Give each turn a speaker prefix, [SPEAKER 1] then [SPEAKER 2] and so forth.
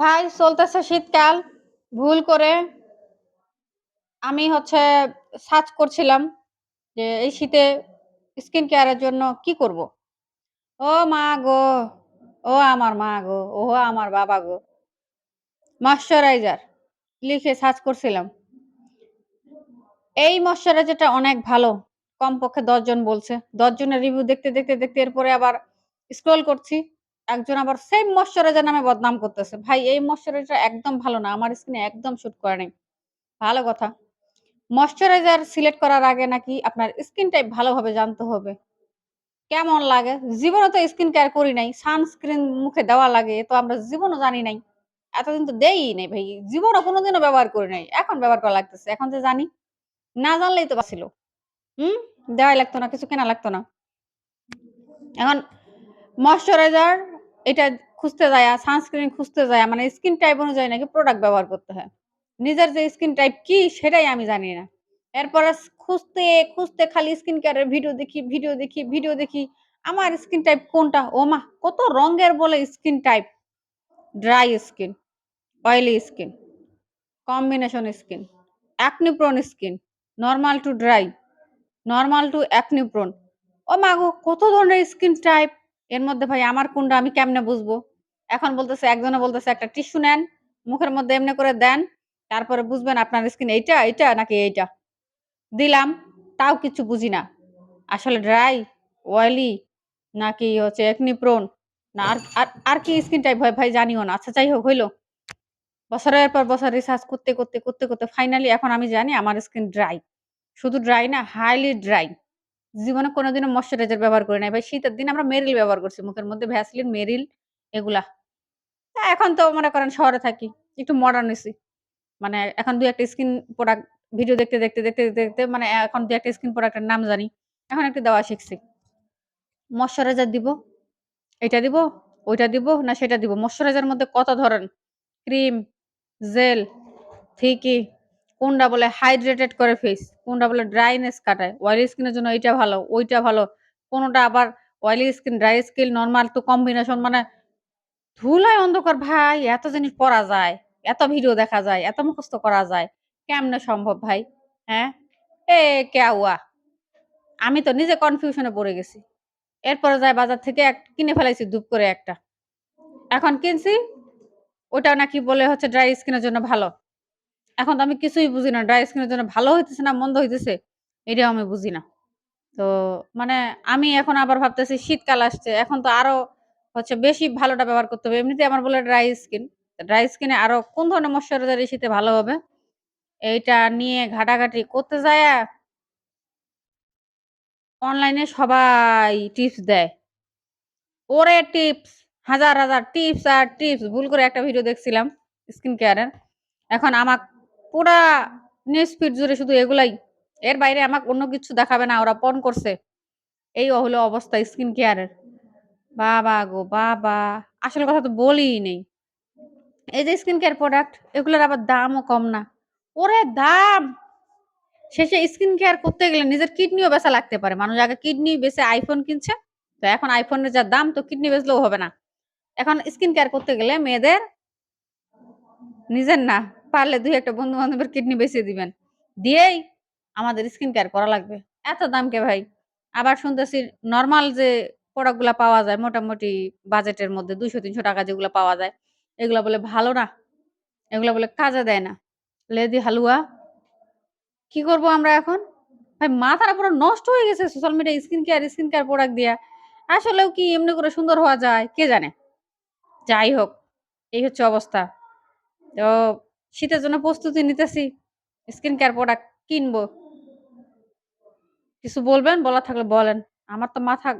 [SPEAKER 1] ভাই, চলতেছে শীতকাল। ভুল করে আমি হচ্ছে সার্চ করছিলাম যে এই শীতে স্কিন কেয়ারের জন্য কি করব। ও মা গো, ও আমার মা গো, ও আমার বাবা গো। ময়শ্চারাইজার লিখে সার্চ করছিলাম। এই ময়শ্চারাইজারটা অনেক ভালো, কমপক্ষে দশজন বলছে। দশজনের রিভিউ দেখতে দেখতে দেখতে এরপরে আবার স্ক্রল করছি। একজন আবার সেম ময়শ্চারাইজার নামে বদনাম করতেছে। ভাই, এই ময়শ্চারাইজার একদম ভালো না, আমার স্কিনে একদম শুট করে নাই। ভালো কথা। ময়শ্চারাইজার সিলেক্ট করার আগে নাকি আপনার স্কিন টাইপ ভালোভাবে জানতে হবে। কেমন লাগে? জীবনে তো স্কিন কেয়ার করি নাই সানস্ক্রিন মুখে দেওয়া লাগে, তো আমরা জীবনও জানি নাই। এতদিন তো দেই নাই ভাই, জীবনও কোনোদিনও ব্যবহার করি নাই। এখন ব্যবহার করা লাগতেছে, এখন যে জানি, না জানলেই তো বাঁচিল হুম? দেওয়াই লাগতো না, কিছু কেনা লাগতো না। এখন ময়শ্চারাইজার এটা খুঁজতে যায় সানস্ক্রিন খুঁজতে যায় মানে স্কিন টাইপ অনুযায়ী নাকি প্রোডাক্ট ব্যবহার করতে হয়। নিজের যে স্কিন টাইপ কি সেটাই আমি জানি না। এরপরে খুঁজতে খুঁজতে খালি স্কিন কেয়ারের ভিডিও দেখি ভিডিও দেখি ভিডিও দেখি, আমার স্কিন টাইপ কোনটা? ও মা, কত রঙের বলে skin type dry skin oily skin combination skin acne prone skin normal to dry normal to acne prone ও মা গো, কত ধরনের স্কিন টাইপ এর মধ্যে ভাই আমার কোনটা আমি কেমনে বুঝব? এখন বলতেছে, একজনে বলতেছে, একটা টিস্যু নেন, মুখের মধ্যে এমনি করে দেন, তারপরে বুঝবেন আপনার স্কিন এইটা এইটা নাকি এইটা। দিলাম, তাও কিছু বুঝি না। আসলে ড্রাই, অয়েলি, নাকি হচ্ছে একনি প্রোন না, আর, আর- আর কি স্কিন টাইপ হয় ভাই জানিও না। আচ্ছা যাই হোক, হইল। বছরের পর বছর রিসার্চ করতে করতে করতে করতে ফাইনালি এখন আমি জানি আমার স্কিন ড্রাই শুধু ড্রাই না হাইলি ড্রাই জীবনে কোনোদিনও ময়শ্চারাইজার ব্যবহার করি নাই। ভাই, শীতের দিন আমরা মেরিল ব্যবহার করছি, মুখের মধ্যে ভ্যাসলিন মেরিল এগুলা। এখন তো মনে করেন শহরে থাকি, একটু মডার্ন হয়েছি মানে এখন দুই একটা স্কিন প্রোডাক্ট ভিডিও দেখতে দেখতে দেখতে দেখতে মানে এখন দুই একটা স্কিন প্রোডাক্টের নাম জানি। এখন একটু দেওয়া শিখছি। ময়শ্চারাইজার দিব, এটা দিব, ওইটা দিব না সেটা দিব। ময়শ্চারাইজার মধ্যে কত ধরন ক্রিম, জেল, থিকি কোনটা বলে হাইড্রেটেড করে ফেস কোনটা বলে ড্রাইনেস কাটায়। অয়েলি স্কিনের জন্য এইটা ভালো, ওইটা ভালো। কোনোটা আবার oily skin dry skin normal তো কম্বিনেশন মানে ধুলায় অন্ধকার ভাই, এত জিনিস পরা যায়, এত ভিডিও দেখা যায়, এত মুখস্থ করা যায়। কেমনে সম্ভব ভাই হ্যাঁ? এ কেউয়া আমি তো নিজে কনফিউশনে পড়ে গেছি। এরপরে যায় বাজার থেকে এক, কিনে ফেলাইছি দুপ করে একটা। এখন কিনছি ওটা নাকি বলে হচ্ছে ড্রাই স্কিনের জন্য ভালো। এখন তো আমি কিছুই বুঝি না। ড্রাই স্কিনের জন্য ভালো হইতেছে না মন্দ হইতেছে, এটাও আমি বুঝি না। তো মানে আমি এখন আবার ভাবতেছি শীতকাল আসছে, এখন তো আরও হচ্ছে বেশি ভালোটা ব্যবহার করতে হবে। এমনিতে আমার বলে ড্রাই স্কিন ড্রাই স্কিনে আরও কোন ধরনের ময়শ্চারাইজার শীতে ভালো হবে? এইটা নিয়ে ঘাটাঘাটি করতে যায় অনলাইনে সবাই টিপস দেয়। ওরে টিপস হাজার হাজার টিপস আর টিপস ভুল করে একটা ভিডিও দেখছিলাম স্কিন কেয়ারের এখন আমাক পুরা নিউজ ফিড জুড়ে শুধু এগুলাই। এর বাইরে আমাকে অন্য কিছু দেখাবে না, ওরা পণ করছে। এই হলো অবস্থা স্কিন কেয়ারের বাবা গো, বাবা। আসল কথা তো বলি নেই। এই যে স্কিন কেয়ার প্রোডাক্ট এগুলোর আবার দামও কম না। ওরে দাম! শেষে স্কিন কেয়ার করতে গেলে নিজের কিডনিও বেচা লাগতে পারে। মানুষ আগে কিডনি বেচে আইফোন কিনছে, তো এখন আইফোনের যা দাম, তো কিডনি বেচলেও হবে না। এখন স্কিন কেয়ার করতে গেলে মেয়েদের নিজের না। পারলে দুই একটা বন্ধু বান্ধবের কিডনি বেঁচে দিবেন। দিয়েই আমাদের স্কিন কেয়ার করা লাগবে। এত দাম কে ভাই? আবার শুনতেছি নর্মাল যে প্রোডাক্টগুলা পাওয়া যায়, মোটামুটি বাজেটের মধ্যে দুইশো, তিনশো টাকা যেগুলো পাওয়া যায়, এগুলো বলে ভালো না। এগুলা বলে কাজে দেয় না। লেদি হালুয়া, কি করব আমরা এখন? ভাই, মাথাটা পুরো নষ্ট হয়ে গেছে social media skin care skin care product দিয়া। আসলেও কি এমনি করে সুন্দর হওয়া যায়? কে জানে? যাই হোক, এই হচ্ছে অবস্থা। তো শীতের জন্য প্রস্তুতি নিতেছি। স্কিন কেয়ার প্রোডাক্ট কিনবো। কিছু বলবেন? বলা থাকলে বলেন। আমার তো মাথা